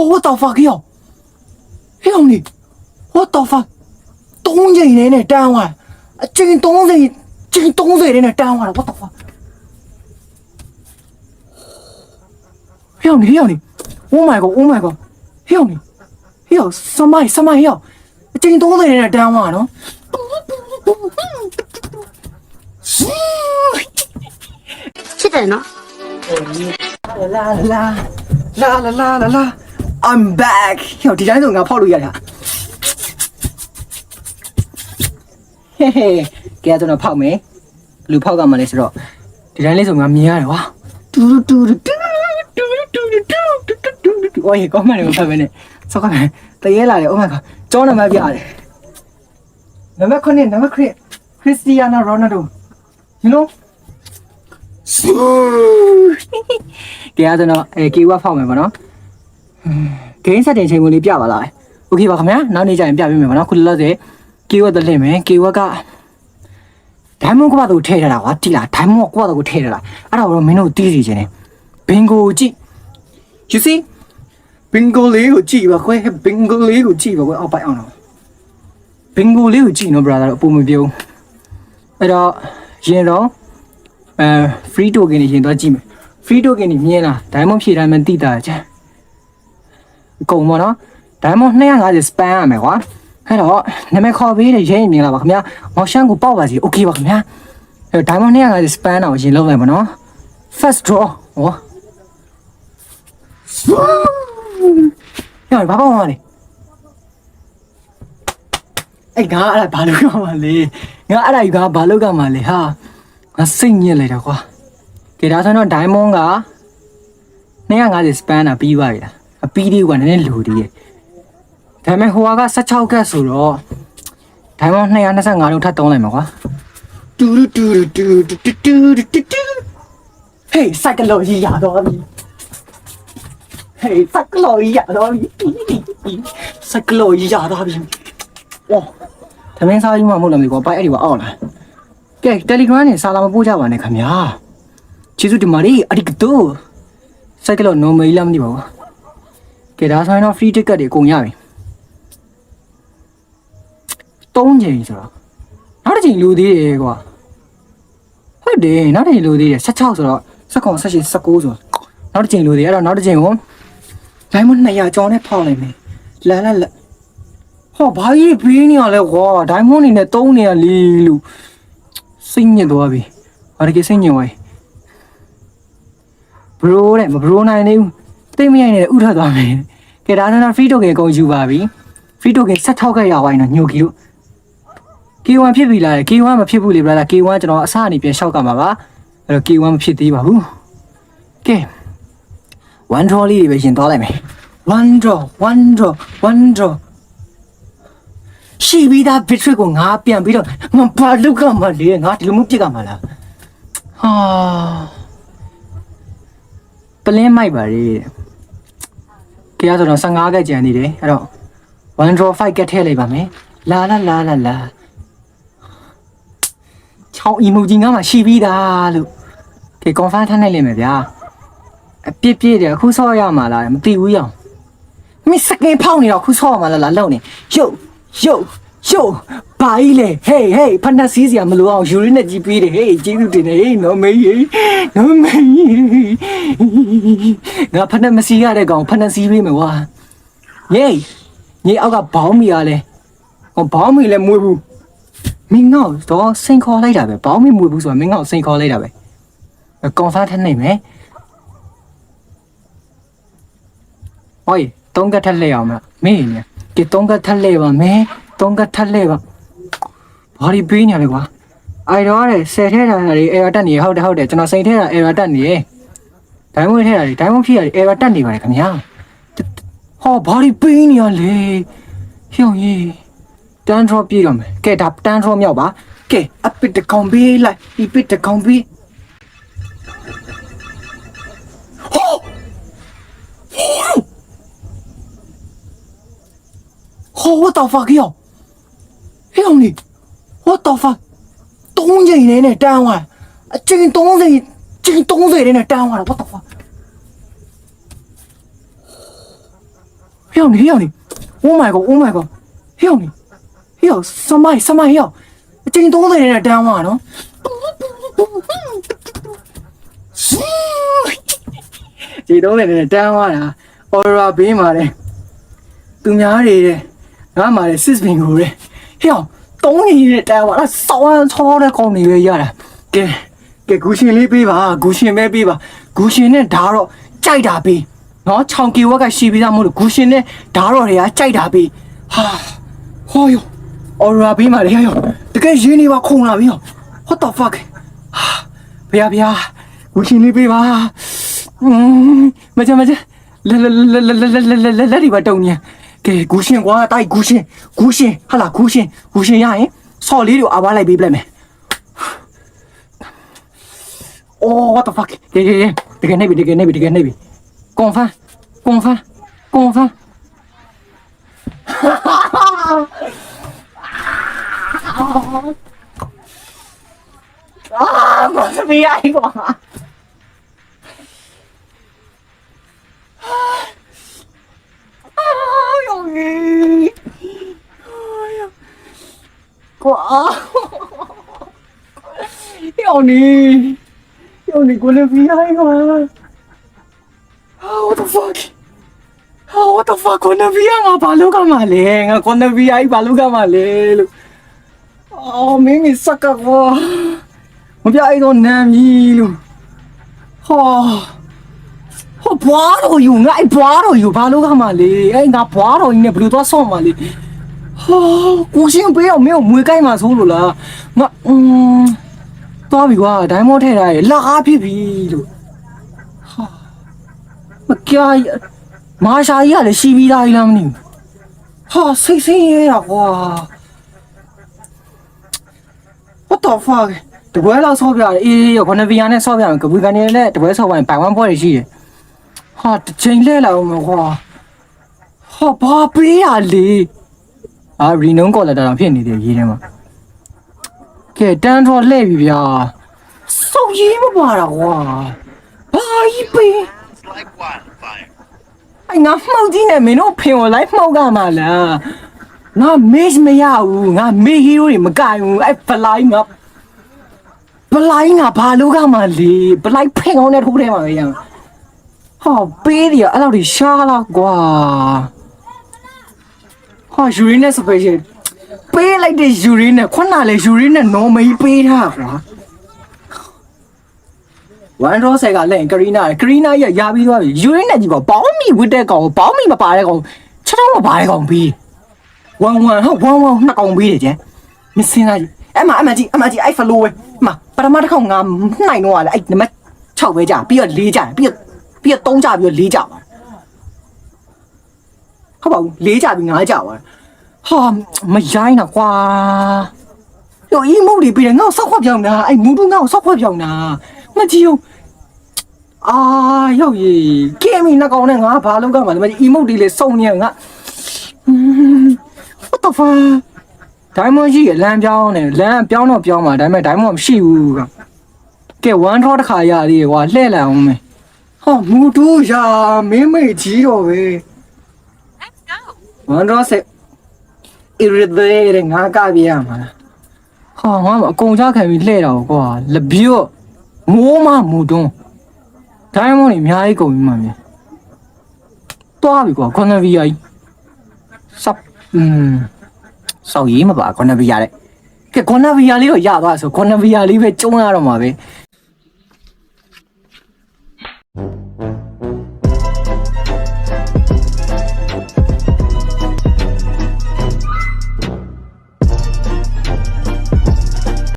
Oh, what the fuck ယောဟေးအောင်လေ What the fuck သုံးချိန်နဲ့နဲ့တန်းသွားအချိန်30ချိန်30နဲ့နဲ့တန်းသွားတာ What the fuck ဟေးအောင်လေဟေးအောင်လေ Oh my god Oh my god ဟေးအောင်လေဟေးအောင်စမိုင်းစမိုင်းဟေးအောင်အချိန်30နဲ့နဲ့တန်းသွားတာနော်ချစ်တယ်နော် လာလာလာလာလာလာလာ I'm back ဟေ့ဒီတိုင်းဆိုငါဖောက်လို့ရတာဟေးဟေးကဲတော့ဖောက်မယ်လူဖောက်ကမှလဲဆိုတော့ဒီတိုင်းလေးဆိုငါမြင်ရတယ်ဝါတူတူတူတူတူတူတူတူတူတူတူအိုးကောင်းမှလည်းမဖတ်ဘဲနဲ့စောကမယ်တရေလာတယ် Oh my god ကျောင်းနံပါတ်ပြရတယ်နံပါတ်9နံပါတ်9 Cristiano Ronaldo you know ကဲအဲ့တော့အဲကေဝဖောက်မယ်ဗောနော် ဂိမ်းဆက်တင်ချိန်ဝင်လေးပြပါလားโอเคပါခင်ဗျာနောက်နေ့ကျရင်ပြပေးမယ်ဗောနော်ခုလောလောဆယ်ကေဝတက်လင့်မယ်ကေဝကဒိုင်မွန်ကွာတို့ထည့်ထားတာကွာတိလားဒိုင်မွန်ကွာတို့ကိုထည့်ထားတာအဲ့ဒါတော့မင်းတို့တီးစီခြင်းနေဘင်ကိုကြည့် you see ဘင်ကိုလေးကိုကြည့်ပါခွဲဘင်ကိုလေးကိုကြည့်ပါခွဲအောက်ပိုက်အောင်တော့ဘင်ကိုလေးကိုကြည့်နော် brother အပူမပြုံးအဲ့တော့ရင်တော့အဲ free token တွေရင်တော့ကြည့်မယ် free token တွေမြင်လား diamond ဖြည့်တိုင်းမှတိတာကြ အကုန်ပေါ့နော် diamond 250 span ရမယ်ကွာအဲ့တော့နာမည်ခေါ်ပေးတယ်ရဲရင်မြင်လာပါခင်ဗျာမောင်ရှန်ကိုပေါက်ပါစီ okay ပါခင်ဗျာအဲ့တော့ diamond 250 span တော့ရင်လုံးလိုက်ပါနော် first draw ဟောညဘာပေါ့မလဲအဲ့ငါအဲ့ဒါဘာလို့ကမှလဲငါအဲ့ဒါကြီးကဘာလို့ကမှလဲဟာငါစိတ်ညစ်လိုက်တာကွာကဲဒါဆိုတော့ diamond က250 span တာပြီးပါပြီလား အပြီးလေးကနည်းနည်းလိုသေးတယ်ဒါပေမဲ့ဟိုက16ကတ်ဆိုတော့ diamond 225လုံးထပ်သုံးလိုက်မှာကွာတူတူတူတူတူတူတူတူတူဟေးစိုက်ကလောကြီးရတော့ပြီဟေးစိုက်ကလောကြီးရတော့ပြီစိုက်ကလောကြီးရတော့ပြီဝါသမင်းစားကြီးမှမဟုတ်လားမြေကွာပိုက်အဲ့ဒီကအောက်လာကဲ Telegram နဲ့စာလာမပို့ကြပါနဲ့ခင်ဗျာကျေးဇူးတင်ပါတယ်အဒီကတိုစိုက်ကလော normal လားမသိပါဘူး ကဲဒါဆိုရင်တော့ free ticket တွေအကုန်ရပြီ၃ချိန်ဆိုတော့နောက်တစ်ချိန်လိုသေးတယ်ကွာဟုတ်တယ်နောက်တစ်ချိန်လိုသေးတယ်16ဆိုတော့19 18 19ဆိုတော့နောက်တစ်ချိန်လိုသေးအဲ့တော့နောက်တစ်ချိန်ကို diamond 200ကျော်နဲ့ဖောက်လိုက်မယ်လာလာလာဟောဘာကြီးဘေးနေရလဲကွာ diamond နေနဲ့3နေရလေလို့စိတ်ညစ်သွားပြီဘာတကယ်စိတ်ညစ်သွားပြီဘရိုတဲ့မဘရိုနိုင်နေဘူး တိတ်မရိုက်နဲ့ဥထသွားမယ်ကဲဒါဆိုတော့ free token အကုန်ယူပါပြီ free token ဆက်ထောက်ခဲ့ရဝိုင်းတော့ညိုကီလို့ K1 ဖြစ်ပြီလား K1 မဖြစ်ဘူးလေ brother K1 ကျွန်တော်အစအနေပြန်ရှောက်ကမှာပါအဲ့တော့ K1 မဖြစ်သေးပါဘူးကဲ one draw လေးတွေပဲရင်သွားလိုက်မယ် one draw one draw one draw ရှိပြီးသား bittrate ကိုငါပြန်ပြီးတော့ငါဘာလုပ်ကမှလေငါဒီလိုမျိုးပြစ်ကမှလားဟာပလင်းမိုက်ပါလေတဲ့။ ကြရဆိုတော့15ကက်ကြံနေတယ်။အဲ့တော့1 draw 5ကက်ထည့်လိုက်ပါမယ်။လာလာလာလာလာ။ချောင်း emoji ငါမှရှိပြီးသားလို့။ကဲ confirm ထားနိုင်လိမ့်မယ်ဗျာ။အပြစ်ပြည့်တယ်အခုဆော့ရမှာလားမသိဘူးရောင်။မင်းစကင်ဖောက်နေတော့အခုဆော့ရမှာလားလာလုံနေ။ယုတ်ယုတ်ယုတ် ဘာကြီးလဲဟေးဟေးဖနက်စီးစရာမလိုအောင်ယူရင်းနဲ့ကြီးပေးတယ်ဟေးကျေးဇူးတင်တယ်ဟေးနော်မေးဟေးနော်မေးငါဖနက်မစီရတဲ့ကောင်ဖနက်စီးပေးမယ်ကွာညေးညေးအောက်ကဘောင်းမီရလဲဟောဘောင်းမီလဲမွေးဘူးမင်းငေါ့တော့စိန်ခေါ်လိုက်တာပဲဘောင်းမီမွေးဘူးဆိုတော့မင်းငေါ့စိန်ခေါ်လိုက်တာပဲကွန်ဖာထနေမယ်ဟိုတုံးကထက်လဲအောင်မမင်းနေကဲတုံးကထက်လဲပါမယ်တုံးကထက်လဲပါ ဘာဒီပေးနေရလဲကွာအိုင်တော့တဲ့ဆယ်ထဲတာတွေအဲရတက်နေဟုတ်တယ်ဟုတ်တယ်ကျွန်တော်စိန်ထဲတာအဲရတက်နေဒိုင်းဝဲထဲတာတွေဒိုင်းဝဲဖြစ်ရတယ်အဲရတက်နေပါတယ်ခင်ဗျာဟောဘာဒီပေးနေရလဲဟျောင်းကြီးတန်ထရောပြေးတော့မယ်ကဲဒါတန်ထရောမြောက်ပါကဲအပစ်တကောင်ပေးလိုက်ဒီပစ်တကောင်ပေးဟော Oh, what the fuck ယောဟေးအောင်လေ what the fuck သုံးချိန်နဲ့နဲ့တန်းသွားအချိန်30ချိန်30နဲ့နဲ့တန်းသွားတာ what the fuck ဟေ့အောင်နေဟေ့အောင်နေ Oh my god Oh my god ဟေ့အောင်နေဟေ့အောင်စမိုင်းစမိုင်းဟေ့အောင်အချိန်30နဲ့တန်းသွားနော်ဒီတော့လည်းတန်းသွားတာ aura ဘေးမှာတဲ့သူများတွေတဲ့ငါမှလည်း six pin ကိုတဲ့ဟေ့အောင် တုံးနေတဲ့တန်းပါလားစောင်းချောတဲ့ကောင်တွေပဲရတာကဲကဲဂူရှင်လေးပေးပါဂူရှင်ပဲပေးပါဂူရှင်နဲ့ဓာတော့ကြိုက်တာပေးနော်6 kW ကရှိပြီးသားမို့လို့ဂူရှင်နဲ့ဓာတော့တွေကကြိုက်တာပေးဟာဟောယောအော်ရာပေးပါလေယောတကယ်ရင်းနေပါခုံလာပြီယော what the fuck ဟာဘုရားဘုရားဂူရှင်လေးပေးပါမကြမကြလက်လက်လက်လက်လက်လက်လက်ဒီပါတုံညာ ကဲဂူရှင်ကွာတိုက်ဂူရှင်ဂူရှင်ဟာလာဂူရှင်ဂူရှင်ရရင်ဆော်လေးတွေကိုအပါလိုက်ပေးပလိုက်မယ်အိုး what the fuck ကဲကဲကဲတကယ်နေပြီတကယ်နေပြီတကယ်နေပြီကွန်ဖန်ကွန်ဖန်ကွန်ဖန်အာဘာစပီးအိုင်ကွာ ကွာယောနီယောနီကိုလည်းပြီးနိုင်ကွာ How the fuck How the fuck ကိုလည်းပြီးရငါဘာလုပ်ကမှလဲငါကိုလည်းပြီးရဘာလုပ်ကမှလဲလို့အော်မင်းမစကားကွာမပြအဲ့တော့နမ်းပြီလို့ဟာ ဘွားတော်ယူငါအဲ့ဘွားတော်ယူဘာလို့ကမှလေအဲ့ငါဘွားတော်ကြီးနဲ့ဘယ်လိုသွားဆော့မှာလေဟာကိုရှင်ပေးအောင်မင်းကိုမွေးကိုက်မှာဆိုလို့လားငါอืมသွားပြီကွာဒိုင်းမောထဲထားရလက်အားဖြစ်ပြီလို့ဟာမကြာမာရှာကြီးကလည်းရှိပြီးသားကြီးလားမသိဘူးဟာစိတ်ဆင်းရဲတာကွာ What the fuck တပွဲလောက်ဆော့ပြရတယ်အေးရောခொနဗီယာနဲ့ဆော့ပြမယ်ကပူကန်နေနဲ့တပွဲဆော့ပါရင်ပိုင်ဝမ်ပွဲတွေရှိတယ် ဟာတစ်ချိန်လဲလာအောင်မကွာဟာဘာပေးရလေအာရီနုံကော်လက်တာတော့ဖြစ်နေတယ်ရေးထဲမှာကဲတန်းတော့လှည့်ပြီဗျာစောက်ရေးမပါတာကွာဘာကြီးပေး It's like wildfire. အဲ့ငါမှောက်ကြီးနဲ့မင်းတို့ဖင်ကိုလိုက်မှောက်ကမှာလားငါမေ့မရဘူးငါမေ့ဟီးရိုးတွေမကင်ဘူးအဲ့ဘလိုက်ငါဘလိုက်ငါဘာလို့ကမှလေဘလိုက်ဖင်ကောင်းတဲ့ထိုးထဲမှာပဲရမှာ ဟောပေးတယ်အဲ့လောက်ဒီရှားလားကွာဟောယူရင်းနဲ့ special ပေးလိုက်တဲ့ယူရင်းနဲ့ခုနလေယူရင်းနဲ့ normal ပေးထားကွာ one row ဆယ်ကလည်းကရီနာကရီနာရရပြီးသွားပြီယူရင်းနဲ့ကြီးပေါ့ပေါင်းမီဝတ်တဲ့ကောင်ပေါင်းမီမပါတဲ့ကောင်ချက်တော့မပါတဲ့ကောင်ပြီးဝမ်ဝမ်ဟုတ်ဝမ်ဝမ်နှစ်ကောင်ပြီးတယ်ကျန်မစင်းလိုက်အဲ့မအမကြီးအမကြီးအဲ့ဖလိုပဲမပထမတစ်ခေါက်ငါနိုင်တော့လေအဲ့နံပါတ်6ပဲကြာပြီးတော့4ကြာပြီးတော့ ပြီးတော့၃ကြပြီးတော့၄ကြပါဟုတ်ပါဘူး၄ကြပြီး၅ကြပါဟာမရိုင်းတော့ကွာပြောအီမုတ်တွေပြီးတယ်ငါ့ကိုဆောက်ခွက်ပြောင်းတာအဲ့မူတူငါ့ကိုဆောက်ခွက်ပြောင်းတာမကြည့်အောင်အာရောက်ရေကဲမီနှကောင်နဲ့ငါဘာလုံးကမှလည်းမကြည့်အီမုတ်တွေလေစုံနေငါ what the fuck ဒိုင်းမွန်ရှိရလမ်းပြောင်းနေလမ်းပြောင်းတော့ပြောင်းပါဒါပေမဲ့ဒိုင်းမွန်မရှိဘူးကဲ1 draw တစ်ခါရသေးရွာလှဲ့လန်အောင်မယ် ဟာငါမအကုန်ကြခံပြီးလှဲ့တာကွာလပြို့မိုးမမူတွန်းဒိုင်းမွန်ကြီးအများကြီးကုန်ပြီမှမြင်တွားပြီကွာခွန်နဗီယာကြီးစပ်อืมစောက်ရေးမပါခွန်နဗီယာတဲ့ကဲခွန်နဗီယာလေးတော့ရသွားဆိုခွန်နဗီယာလေးပဲကျုံးရတော့မှာပဲ